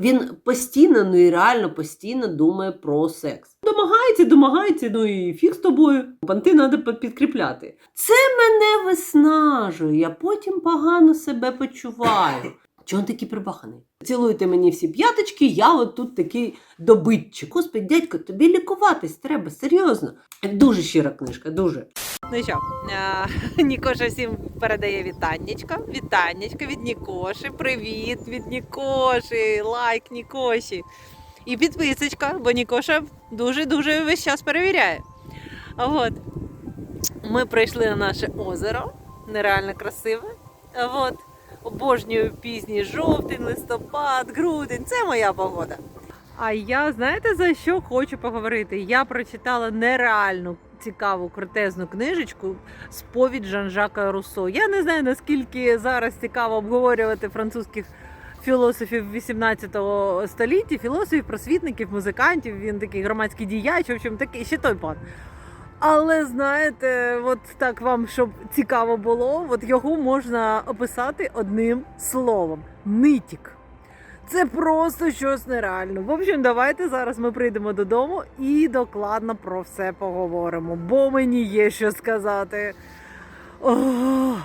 Він постійно, ну і реально постійно думає про секс. Домагається, домагається, ну і фіг з тобою. Панти треба підкріпляти. Це мене виснажує, я потім погано себе почуваю. Чого він такий прибаханий? Цілуйте мені всі п'яточки, я от тут такий добитчик. Господи, дядько, тобі лікуватись треба, серйозно. Дуже щира книжка, дуже. Ну що, Нікоша всім передає вітаннячка. Вітаннячка від Нікоші. Привіт від Нікоші. Лайк Нікоші. І підписочка, бо Нікоша дуже-дуже весь час перевіряє. От. Ми прийшли на наше озеро. Нереально красиве. От. Обожнюю пізній жовтень, листопад, грудень. Це моя погода. А я знаєте за що хочу поговорити? Я прочитала нереальну цікаву крутезну книжечку Сповідь Жан-Жака Руссо. Я не знаю наскільки зараз цікаво обговорювати французьких філософів 18 століття, філософів, просвітників, музикантів. Він такий громадський діяч, в общем, такий ще той пан. Але знаєте, от так вам, щоб цікаво було, от його можна описати одним словом: нитік. Це просто щось нереально. В общем, давайте зараз ми прийдемо додому і докладно про все поговоримо, бо мені є що сказати. Ох.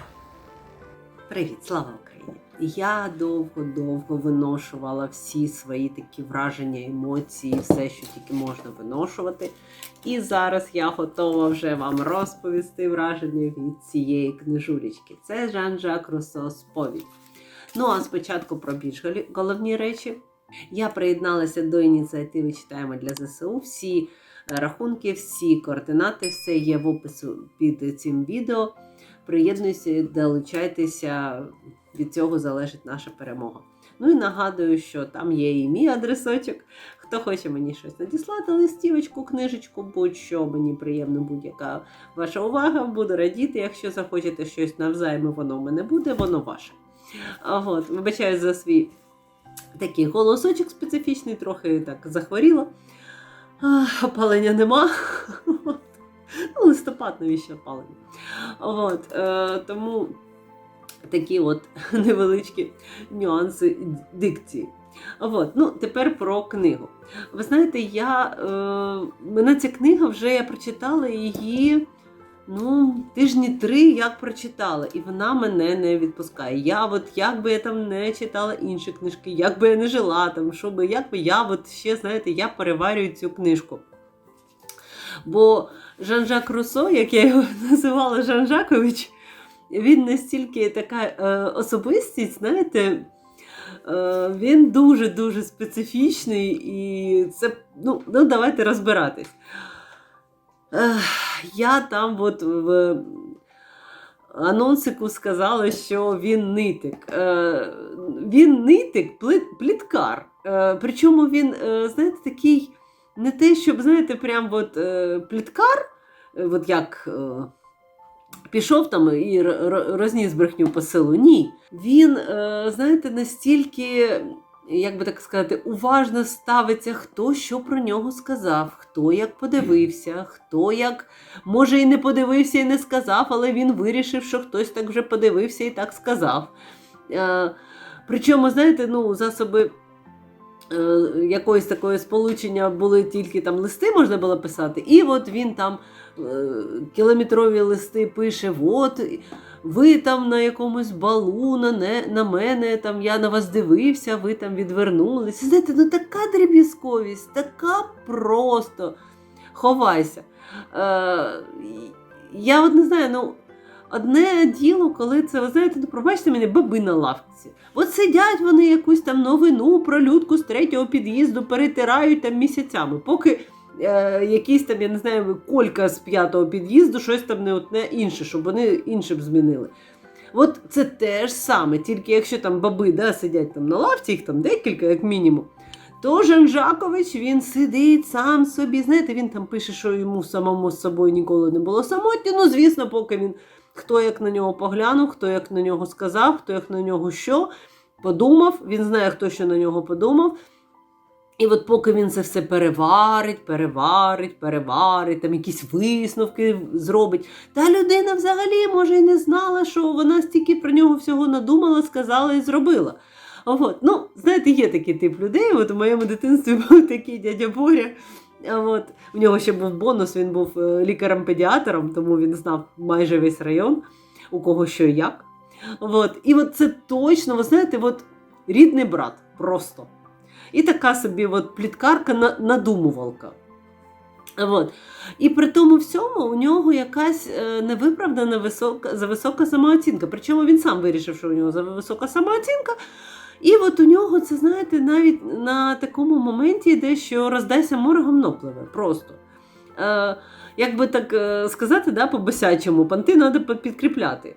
Привіт, слава Україні! Я довго-довго виношувала всі свої такі враження, емоції, все, що тільки можна виношувати. І зараз я готова вже вам розповісти враження від цієї книжулечки. Це Жан-Жак Руссо «Сповідь». Ну а спочатку про більш головні речі. Я приєдналася до ініціативи Читаємо для ЗСУ. Всі е, рахунки, всі координати, все є в опису під цим відео. Приєднуйся, долучайтеся, від цього залежить наша перемога. Ну і нагадую, що там є і мій адресочок. Хто хоче мені щось надіслати, листівочку, книжечку, будь-що мені приємно, будь-яка ваша увага, буду радіти. Якщо захочете щось навзайми, воно в мене буде, воно ваше. От, вибачаю за свій такий голосочок специфічний, трохи так захворіла. Опалення нема. От. Ну, листопад, навіщо опалення? От, е, тому такі от невеличкі нюанси дикції. От, ну, тепер про книгу. Ви знаєте, я, е, мене ця книга вже я прочитала її ну, тижні три як прочитала, і вона мене не відпускає. Я от як би я там не читала інші книжки, як би я не жила там, що би, як би я от ще, знаєте, я переварюю цю книжку. Бо Жан-Жак Руссо, як я його називала Жан-Жакович, він настільки така е, особистість, знаєте, е, він дуже-дуже специфічний, і це, ну, ну давайте розбиратись. Я там от в анонсику сказала, що він нитик. Е, він нитик, пліткар. Е, причому він, е, знаєте, такий не те, щоб, знаєте, прям от пліткар, от як пішов там і розніс брехню по селу. Ні. Він, знаєте, настільки, як би так сказати, уважно ставиться, хто що про нього сказав, хто як подивився, хто як, може, і не подивився, і не сказав, але він вирішив, що хтось так вже подивився і так сказав. Е, причому, знаєте, ну, засоби е, якоїсь такої сполучення були тільки там листи можна було писати, і от він там е, кілометрові листи пише: от ви там на якомусь балу, на, не, на мене, там я на вас дивився, ви там відвернулися. Знаєте, ну така дріб'язковість, така просто ховайся. Е, я от не знаю, ну. Одне діло, коли це, ви знаєте, ну пробачте мене, баби на лавці. От сидять вони якусь там новину про людку з третього під'їзду перетирають там місяцями, поки е, якийсь там, я не знаю, колька з п'ятого під'їзду, щось там не одне інше, щоб вони іншим змінили. От це те ж саме, тільки якщо там баби да, сидять там на лавці, їх там декілька, як мінімум. То Жан-Жакович він сидить сам собі. Знаєте, він там пише, що йому самому з собою ніколи не було самотньо. Ну, звісно, поки він хто як на нього поглянув, хто як на нього сказав, хто як на нього що подумав. Він знає, хто що на нього подумав. І от поки він це все переварить, переварить, переварить, там якісь висновки зробить. Та людина взагалі, може, і не знала, що вона стільки про нього всього надумала, сказала і зробила. От. Ну, знаєте, є такий тип людей. От у моєму дитинстві був такий дядя Боря. От. У нього ще був бонус, він був е, лікарем-педіатром, тому він знав майже весь район, у кого що і як. От. І от це точно, ви знаєте, от рідний брат просто. І така собі от пліткарка надумувалка. От. І при тому всьому у нього якась е, невиправдана висока, зависока самооцінка. Причому він сам вирішив, що у нього зависока самооцінка. І от у нього це, знаєте, навіть на такому моменті йде, що роздайся море гамно пливе. Просто. Е, як би так е, сказати, да, по-босячому, панти треба підкріпляти.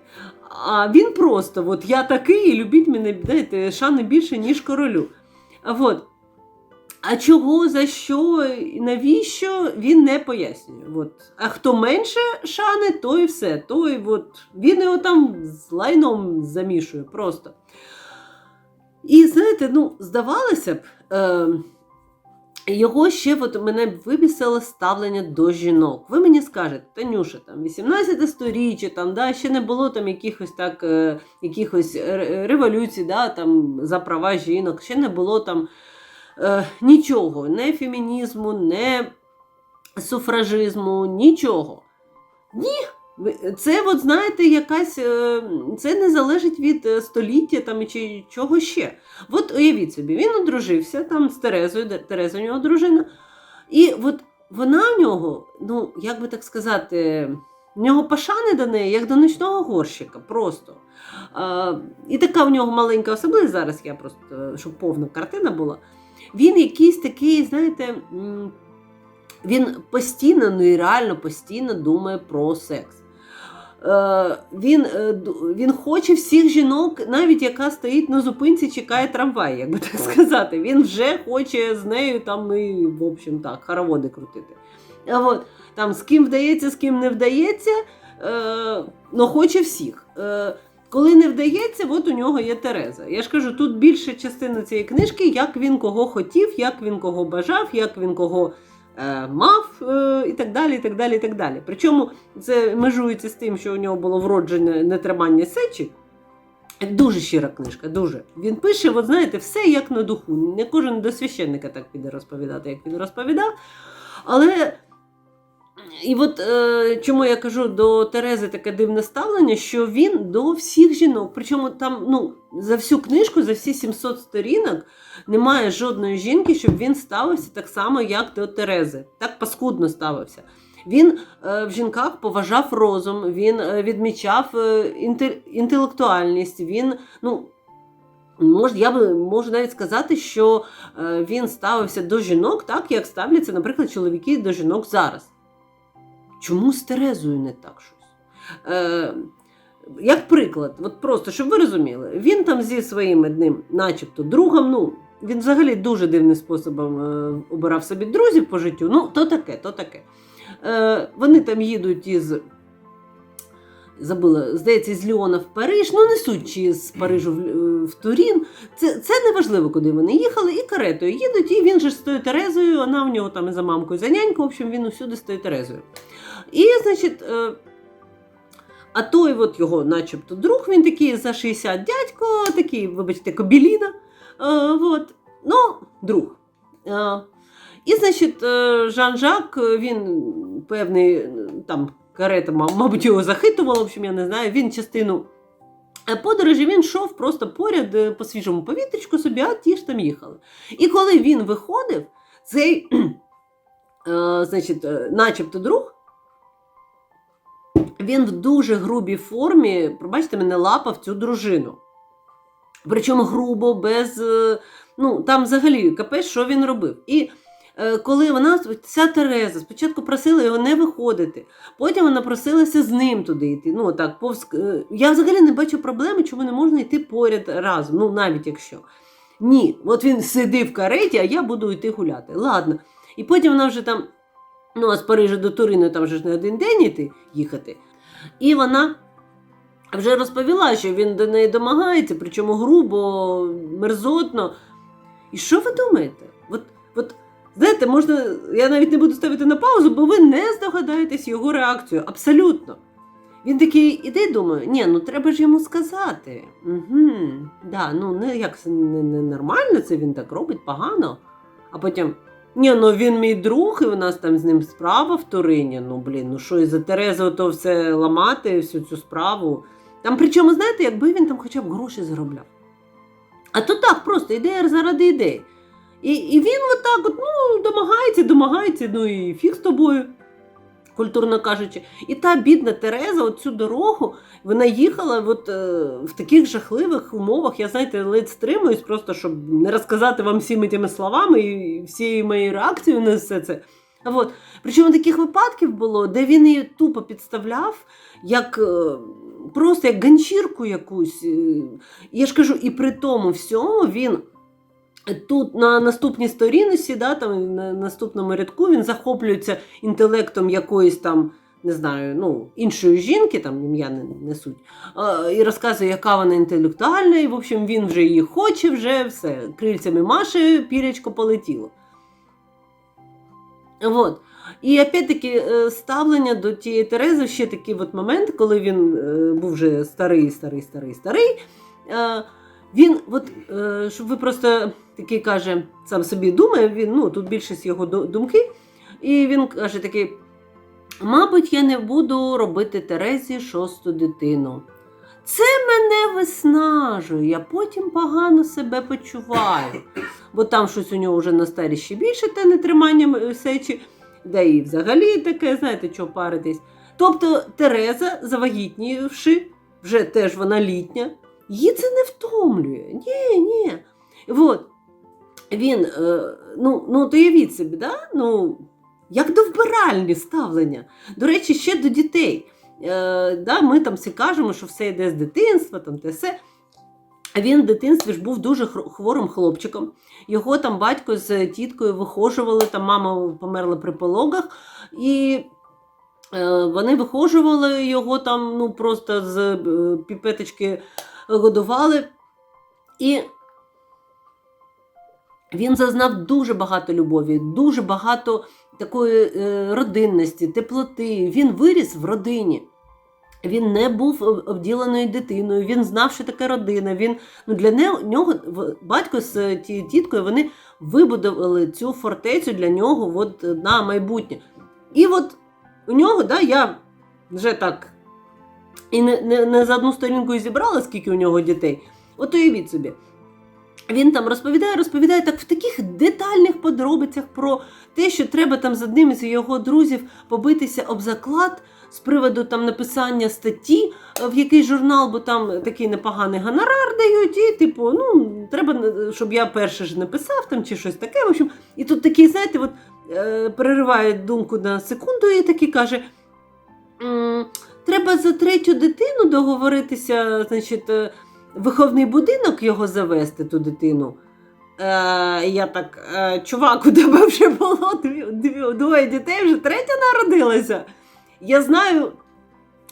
А він просто, от я такий, і любіть мене, знаєте, шани більше, ніж королю. От. А чого, за що, навіщо, він не пояснює. От. А хто менше шани, той все. Той от, він його там з лайном замішує просто. І знаєте, ну, здавалося б, е, його ще от мене вибісило ставлення до жінок. Ви мені скажете, Танюша, там 18 сторіччя, там, да, ще не було там якихось так, е, якихось революцій да, там, за права жінок, ще не було там е, нічого, не фемінізму, не суфражизму, нічого. Ні. Це, от, знаєте, якась е, це не залежить від е, століття там, чи чого ще. От уявіть собі, він одружився там з Терезою, Тереза у нього дружина. І от вона в нього, ну, як би так сказати, в нього пашани до неї, як до ночного горщика, просто. А, і така в нього маленька особливість, зараз я просто, щоб повна картина була. Він якийсь такий, знаєте, він постійно, ну і реально постійно думає про секс. Е, він, е, він хоче всіх жінок, навіть яка стоїть на зупинці, чекає трамвай, як би так сказати. Він вже хоче з нею там і, в общем, так, хороводи крутити. А от, там, з ким вдається, з ким не вдається, е, ну хоче всіх. Е, коли не вдається, от у нього є Тереза. Я ж кажу, тут більша частина цієї книжки, як він кого хотів, як він кого бажав, як він кого е, мав, е, і так далі. і так далі, і так далі. Причому це межується з тим, що у нього було вроджене нетримання сечі. Дуже щира книжка, дуже. Він пише, от знаєте, все як на духу. Не кожен до священника так піде розповідати, як він розповідав. Але і от е, чому я кажу до Терези таке дивне ставлення, що він до всіх жінок, причому там ну, за всю книжку, за всі 700 сторінок, немає жодної жінки, щоб він ставився так само, як до Терези. Так паскудно ставився. Він е, в жінках поважав розум, він е, відмічав е, інтел- інтелектуальність. Він, ну, мож, я би можу навіть сказати, що е, він ставився до жінок так, як ставляться, наприклад, чоловіки до жінок зараз. Чому з Терезою не так щось? Е, як приклад, от просто щоб ви розуміли, він там зі своїм одним, начебто, другом, ну, він взагалі дуже дивним способом е, обирав собі друзів по життю. Ну, то таке, то таке. Е, вони там їдуть із. Забула, здається, з Ліона в Париж, ну не суть чи з Парижу в, е, в Турін. Це, це не важливо, куди вони їхали, і каретою їдуть, і він же з тою Терезою, вона в нього там і за мамкою, за нянькою, в общем, він усюди з тою Терезою. І, значить, е, а той от його, начебто, друг, він такий за 60 дядько, такий, вибачте, кобіліна. Е, от, ну, друг. Е, і, значить, Жан-Жак, він певний там карета, мабуть, його захитувала, в общем, я не знаю. Він частину подорожі він йшов просто поряд по свіжому повітрячку собі, а ті ж там їхали. І коли він виходив, цей, значить, начебто друг, він в дуже грубій формі, пробачте мене, лапав цю дружину. Причому грубо, без. е, Ну, там взагалі капець, що він робив. І е, коли вона, ця Тереза, спочатку просила його не виходити, потім вона просилася з ним туди йти. Ну, так, повз... е, Я взагалі не бачу проблеми, чому не можна йти поряд разом, ну навіть якщо. Ні, от він сидить в кареті, а я буду йти гуляти. Ладно. І потім вона вже там, ну, а з Парижа до Турину там вже ж не один день йти, їхати. І вона вже розповіла, що він до неї домагається, причому грубо, мерзотно. І що ви думаєте? От, от, знаєте, можна, я навіть не буду ставити на паузу, бо ви не здогадаєтесь його реакцію. Абсолютно. Він такий іде і думає, ні, ну треба ж йому сказати. Угу, да, ну не як це не, не нормально, це він так робить погано. А потім. Ні, ну він мій друг, і у нас там з ним справа в Турині. Ну блін, ну що і за Терезу то все ламати, всю цю справу. Там причому, знаєте, якби він там хоча б гроші заробляв. А то так, просто ідея заради ідеї. І, і він отак от, ну, домагається, домагається, ну і фіг з тобою, культурно кажучи. І та бідна Тереза, оцю дорогу, вона їхала от, е, в таких жахливих умовах. Я знаєте, ледь стримуюсь, просто щоб не розказати вам всіми тими словами і всією моєю реакцією на все це. От. Причому таких випадків було, де він її тупо підставляв, як е, просто як ганчірку якусь. Е, Я ж кажу, і при тому всьому він. Тут на наступній сторінці, да, там, на наступному рядку він захоплюється інтелектом якоїсь там, не знаю, ну, іншої жінки, там ім'я не, не суть, і розказує, яка вона інтелектуальна, і в общем він вже її хоче, вже все, крильцями маше, пірячко полетіло. Вот. І опять-таки е, ставлення до тієї Терези ще такий от момент, коли він е, був вже старий, старий, старий, старий. е, Він, от, щоб ви просто такий каже, сам собі думає, він, ну, тут більшість його ду- думки, і він каже такий: мабуть, я не буду робити Терезі шосту дитину. Це мене виснажує, я потім погано себе почуваю. Бо там щось у нього вже на старі ще більше те нетримання сечі, да і взагалі таке, знаєте, що паритись. Тобто Тереза, завагітнівши, вже теж вона літня, її це не втомлює. Ні, ні. От. Він, е, ну, ну, уявіть собі, да? ну, як до вбиральні ставлення. До речі, ще до дітей. Е, да, ми там всі кажемо, що все йде з дитинства, там те все. Він в дитинстві ж був дуже хворим хлопчиком. Його там батько з тіткою вихожували, там мама померла при пологах, і е, вони вихожували його там, ну просто з е, піпеточки годували. І він зазнав дуже багато любові, дуже багато такої е, родинності, теплоти. Він виріс в родині. Він не був об- обділеною дитиною, він знав, що таке родина. Він, ну, для нього батько з тією тіткою вони вибудували цю фортецю для нього от, на майбутнє. І от у нього, да, я вже так і не, не, не за одну сторінку і зібрала, скільки у нього дітей. От уявіть собі. Він там розповідає, розповідає так в таких детальних подробицях про те, що треба там з одним із його друзів побитися об заклад з приводу там написання статті е, в якийсь журнал, бо там такий непоганий гонорар дають, і типу, ну треба, е, щоб я перше ж написав там чи щось таке. В общем, і тут такий, знаєте, от е, перериває думку на секунду і такий каже. Треба за третю дитину договоритися, значить, е, виховний будинок його завести, ту дитину. Е, я так, е, чувак, у тебе вже було дві, дві, двоє дітей, вже третя народилася. Я знаю,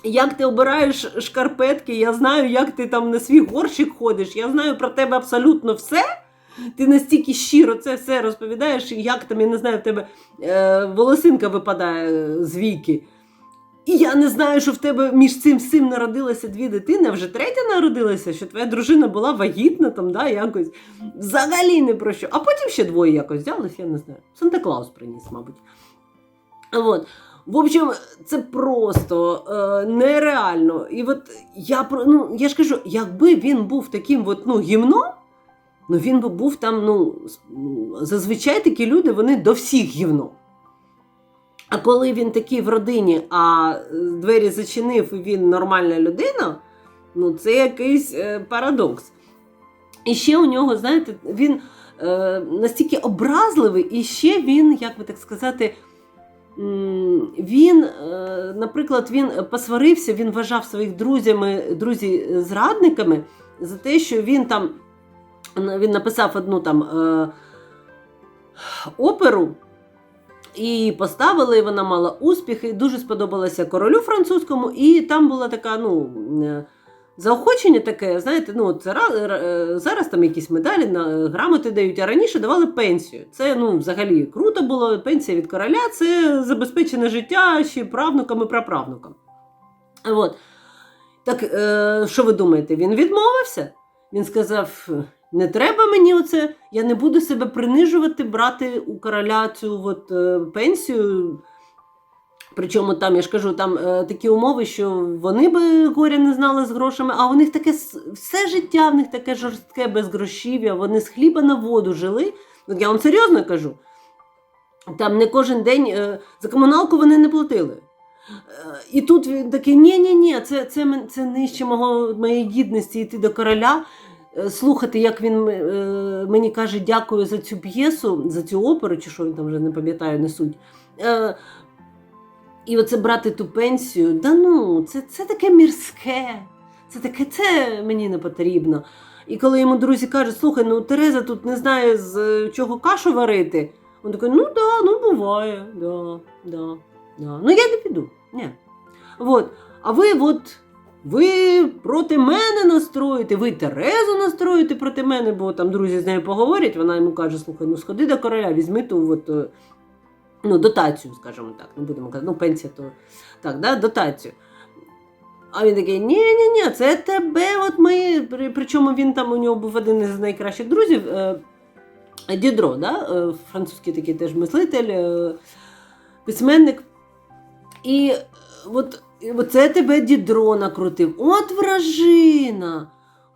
як ти обираєш шкарпетки, я знаю, як ти там на свій горщик ходиш, я знаю про тебе абсолютно все. Ти настільки щиро це все розповідаєш, як там, я не знаю, в тебе е, волосинка випадає з віки. І я не знаю, що в тебе між цим всім народилося дві дитини, а вже третя народилася, що твоя дружина була вагітна, там, да, якось. Взагалі не про що. А потім ще двоє якось взялись, я не знаю. Санта Клаус приніс, мабуть. От. В общем, це просто е, нереально. І от я ну, я ж кажу, якби він був таким от, ну, гімном, ну він би був там, ну, ну, зазвичай такі люди, вони до всіх гівно. А коли він такий в родині, а е, двері зачинив і він нормальна людина, ну це якийсь е, парадокс. І ще у нього, знаєте, він е, настільки образливий, і ще він, як би так сказати, він, е, наприклад, він посварився, він вважав своїх друзями, друзі зрадниками за те, що він там він написав одну там оперу. І поставили, і вона мала успіх, і дуже сподобалася королю французькому. І там була така, ну, е, заохочення таке, знаєте, ну, це, е, зараз там якісь медалі, на, грамоти дають, а раніше давали пенсію. Це ну, взагалі круто було. Пенсія від короля це забезпечене життя ще правнукам і праправнукам. От. Так, е, що ви думаєте? Він відмовився? Він сказав: не треба мені оце, я не буду себе принижувати, брати у короля цю от, е, пенсію. Причому там, я ж кажу, там е, такі умови, що вони би горя не знали з грошами, а у них таке все життя в них таке жорстке безгрошів'я, вони з хліба на воду жили. От я вам серйозно кажу. Там не кожен день е, за комуналку вони не платили. Е, І тут він такий: ні-ні-ні, це, це, мен- це нижче мого, моєї гідності йти до короля, слухати, як він е, мені каже дякую за цю п'єсу, за цю оперу, чи що він там вже не пам'ятаю, несуть. Е, і оце брати ту пенсію, да ну, це, це таке мірське, це таке, це мені не потрібно. І коли йому друзі кажуть, слухай, ну Тереза тут не знає з е, чого кашу варити. Він такий, ну да, ну буває, да, да, да. Ну я не піду. Ні. От. А ви от. Ви проти мене настроїте, ви Терезу настроїте проти мене, бо там друзі з нею поговорять, вона йому каже: слухай, ну сходи до короля, візьми ту от, е, ну, дотацію, скажімо так, не будемо казати, ну, пенсія то так, да, дотацію. А він такий: ні, ні, ні, це тебе, от. При- Причому він там у нього був один із найкращих друзів. Е, Дідро, да? е, французький такий теж мислитель, письменник. І от, оце тебе дідро накрутив. От вражина!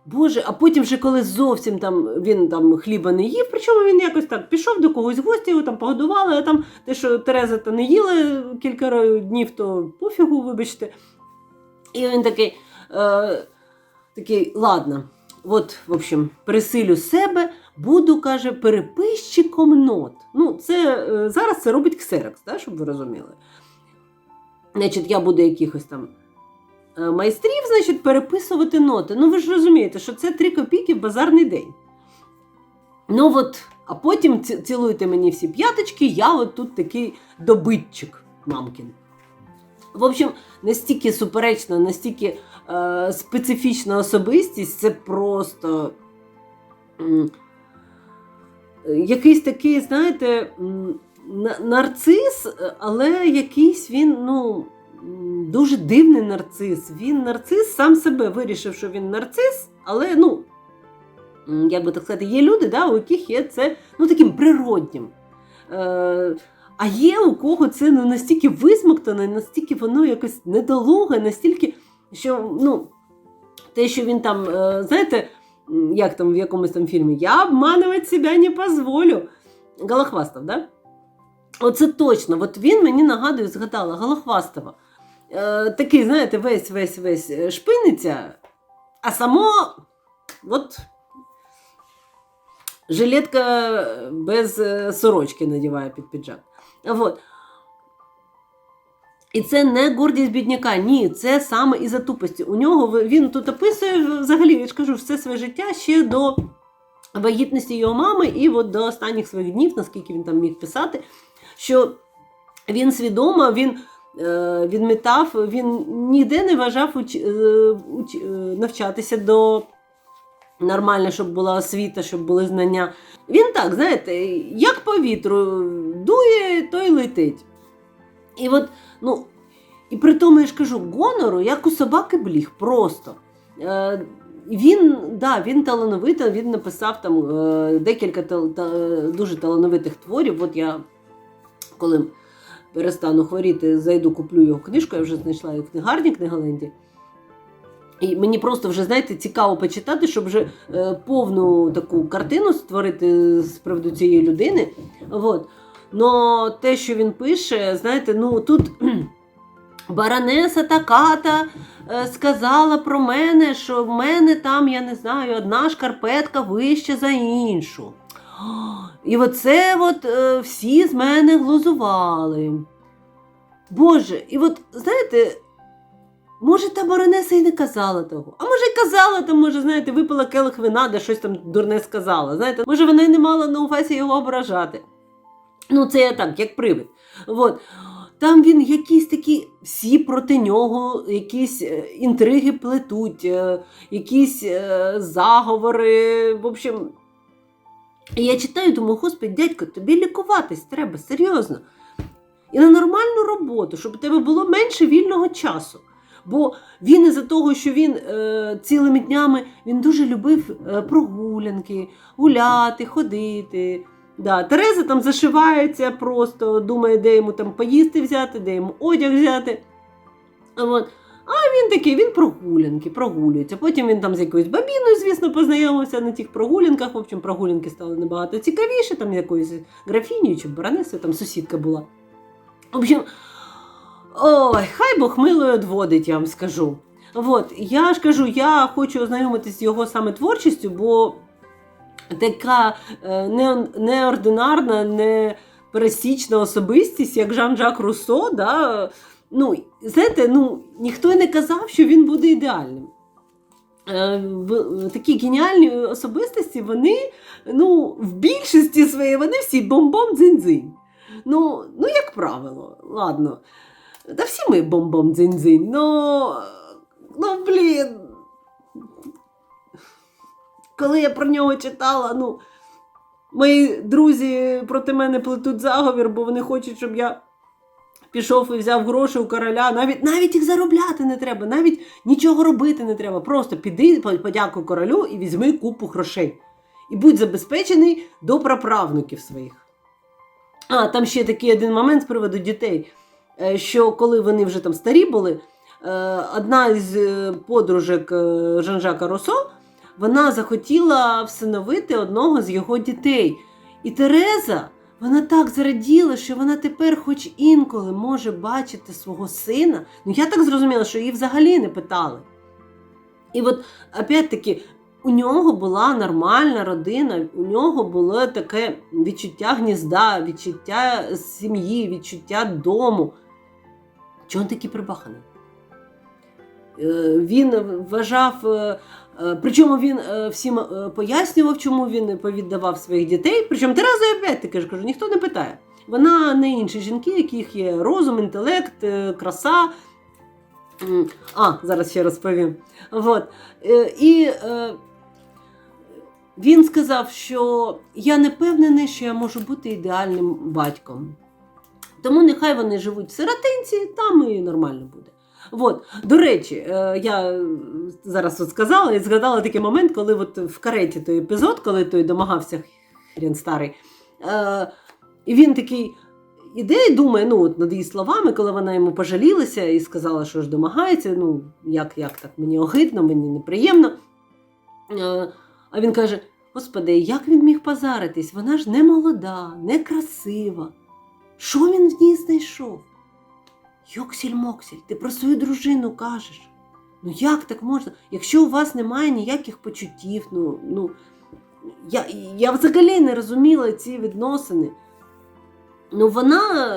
Боже, а потім, вже коли зовсім там він там хліба не їв, причому він якось так пішов до когось в гості, його там погодували, а там те, що Тереза та не їла кілька днів, то пофігу, вибачте. І він такий, е, такий, ладно, от, в общем, пересилю себе, буду, каже, переписчиком нот. Ну, це е, зараз це робить Ксерекс, да, щоб ви розуміли. Значить, я буду якихось там е, майстрів, значить, переписувати ноти. Ну, ви ж розумієте, що це 3 копійки в базарний день. Ну от, а потім цілуйте мені всі п'яточки, я от тут такий добитчик мамкін. В общем, настільки суперечна, настільки е, специфічна особистість, це просто е, якийсь такий, знаєте, нарцис, але якийсь він, ну, дуже дивний нарцис. Він нарцис сам себе вирішив, що він нарцис, але, ну, як би так сказати, є люди, да, у яких є це ну, таким природнім. Е, а є у кого це ну, настільки висмоктане, настільки воно якось недолуге, настільки, що ну, те, що він там, е, знаєте, як там в якомусь там фільмі, я обманувати себе не позволю. Голохвастов, да? Оце точно. От він мені нагадує, згадала, Голохвастова. Е, такий, знаєте, весь весь весь е, шпиниться, а само от жилетка без е, сорочки надіває під піджак. Вот. І це не гордість бідняка, ні, це саме із-за тупості. У нього він тут описує взагалі, я ж кажу, все своє життя ще до вагітності його мами і от до останніх своїх днів, наскільки він там міг писати, що він свідомо, він е, відмітав, він ніде не вважав е, е, навчатися до нормально, щоб була освіта, щоб були знання. Він так, знаєте, як по вітру дує, то й летить. І от, ну, і при тому я ж кажу, гонору, як у собаки бліг, просто. Він, да, він талановитий, він написав там декілька дуже талановитих творів. От я, коли перестану хворіти, зайду, куплю його книжку, я вже знайшла її в книгарні книгаленді. І мені просто вже, знаєте, цікаво почитати, щоб вже е, повну таку картину створити з приводу цієї людини. От. Но те, що він пише, знаєте, ну тут баронеса Таката е, сказала про мене, що в мене там, я не знаю, одна шкарпетка вища за іншу. І оце от е, всі з мене глузували. Боже, і от знаєте, може, та баронеса і не казала того. А може, й казала, там, може, знаєте, випила келих вина, де щось там дурне сказала. Знаєте, може, вона й не мала на увазі його ображати. Ну, це я так, як привид. От. Там він якісь такі, всі проти нього, якісь е, інтриги плетуть, е, якісь заговори. В общем, і я читаю, думаю, господи, дядько, тобі лікуватись треба, серйозно. І на нормальну роботу, щоб у тебе було менше вільного часу. Бо він із-за того, що він е, цілими днями він дуже любив е, прогулянки, гуляти, ходити. Да, Тереза там зашивається просто, думає, де йому там поїсти взяти, де йому одяг взяти. От. А він такий, він прогулянки, прогулюється. Потім він там з якоюсь бабіною, звісно, познайомився на тих прогулянках. В общем, прогулянки стали набагато цікавіше, там якоюсь графінію чи баронесою, там сусідка була. В общем, ой, хай Бог милою одводить, я вам скажу. От, я ж кажу, я хочу ознайомитися з його саме творчістю, бо така е, не, неординарна, не пересічна особистість, як Жан-Жак Руссо, да, ну, знаєте, ну, ніхто не казав, що він буде ідеальним. Е, Такі геніальні особистості, вони ну, в більшості своєї вони всі бомбом дзинь-дзинь. Ну, ну, як правило, ладно. Та всі ми бомбом дзинь-дзинь, ну, ну, блін. Коли я про нього читала, ну, мої друзі проти мене плетуть заговір, бо вони хочуть, щоб я пішов і взяв гроші у короля. Навіть, навіть їх заробляти не треба, навіть нічого робити не треба. Просто піди, по- подякуй королю і візьми купу грошей. І будь забезпечений до праправнуків своїх. А, там ще такий один момент з приводу дітей, е, що коли вони вже там старі були, е, одна із е, подружок Жан-Жака Росо, вона захотіла всиновити одного з його дітей. І Тереза, вона так зраділа, що вона тепер, хоч інколи, може бачити свого сина. Ну, я так зрозуміла, що її взагалі не питали. І от, опять-таки, у нього була нормальна родина, у нього було таке відчуття гнізда, відчуття сім'ї, відчуття дому. Чого він такий прибаханий? Е, Він вважав, е, причому він е, всім е, пояснював, чому він повіддавав своїх дітей. Причому Тереза, опять-таки ж кажу, ніхто не питає. Вона не інші жінки, яких є розум, інтелект, е, краса. А, зараз ще розповім. Вот. Е, І е, він сказав, що я не впевнений, що я можу бути ідеальним батьком. Тому нехай вони живуть в сиротинці, там і нормально буде. От, до речі, е, я зараз от сказала і згадала такий момент, коли от в кареті той епізод, коли той домагався хрен старий, е, і він такий іде і думає, ну от над її словами, коли вона йому пожалілася і сказала, що ж домагається, ну як, як так, мені огидно, мені неприємно. Е, А він каже: Господи, як він міг позаритись? Вона ж не молода, не красива. Що він в ній знайшов? Йоксіль-моксіль, ти про свою дружину кажеш. Ну як так можна? Якщо у вас немає ніяких почуттів, ну, ну я, я взагалі не розуміла ці відносини. Ну, вона,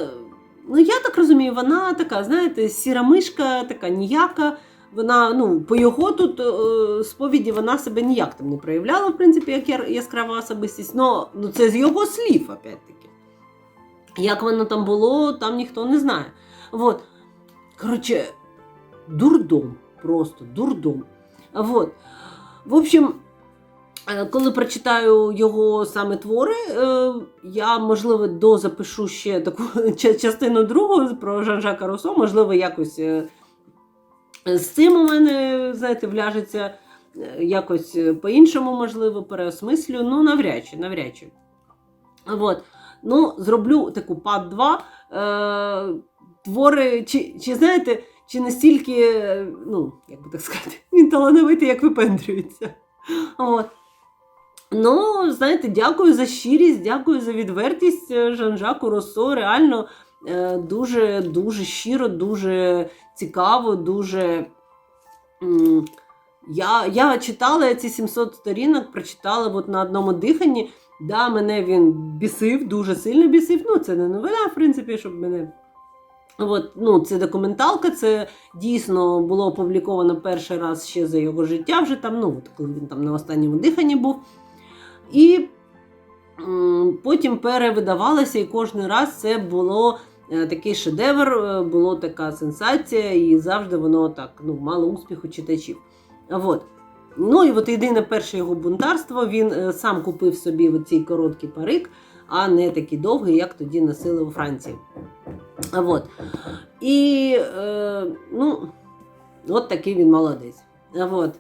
ну я так розумію, вона така, знаєте, сіра мишка, така ніяка. Вона, ну, по його тут е, сповіді вона себе ніяк там не проявляла, в принципі, як яскрава особистість. Но, ну, це з його слів, опять-таки. Як воно там було, там ніхто не знає. Вот. Коротше, дурдом, просто дурдом. Вот. В общем, е, коли прочитаю його саме твори, е, я, можливо, дозапишу ще таку частину другу про Жан-Жака Руссо, можливо, якось е, з цим у мене, знаєте, вляжеться якось по-іншому, можливо, переосмислю. Ну, навряд чи, навряд чи. Вот. Ну, зроблю таку пад 2. Твори, чи, чи знаєте, чи настільки, ну, як би так сказати, він талановитий, як випендрюється. От. Ну, знаєте, дякую за щирість, дякую за відвертість е, Жан-Жаку Руссо. Реально е, дуже, дуже щиро, дуже цікаво, дуже. Я, я читала ці 700 сторінок, прочитала от на одному диханні. Да, мене він бісив, дуже сильно бісив. Ну, це не новина, в принципі, щоб мене. От, ну, це документалка, це дійсно було опубліковано перший раз ще за його життя, вже там, ну, коли він там на останньому диханні був. І потім перевидавалося, і кожен раз це було е, такий шедевр, е, було така сенсація, і завжди воно так ну, мало успіху читачів. От. Ну і от єдине перше його бунтарство, він е, сам купив собі цей короткий парик, а не такий довгий, як тоді носили у Франції. А От. І е, ну, От такий він молодець. Вот.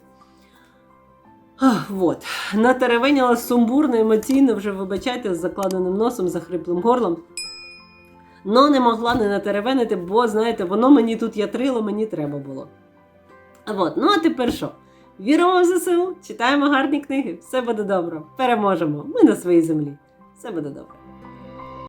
Вот. Натеревеніла сумбурно, емоційно, вже вибачайте, з закладеним носом, захриплим горлом. Но не могла не натеревенити, бо, знаєте, воно мені тут ятрило, мені треба було. А от, ну а тепер що? Віримо в ЗСУ, читаємо гарні книги, все буде добре. Переможемо. Ми на своїй землі. Все буде добре.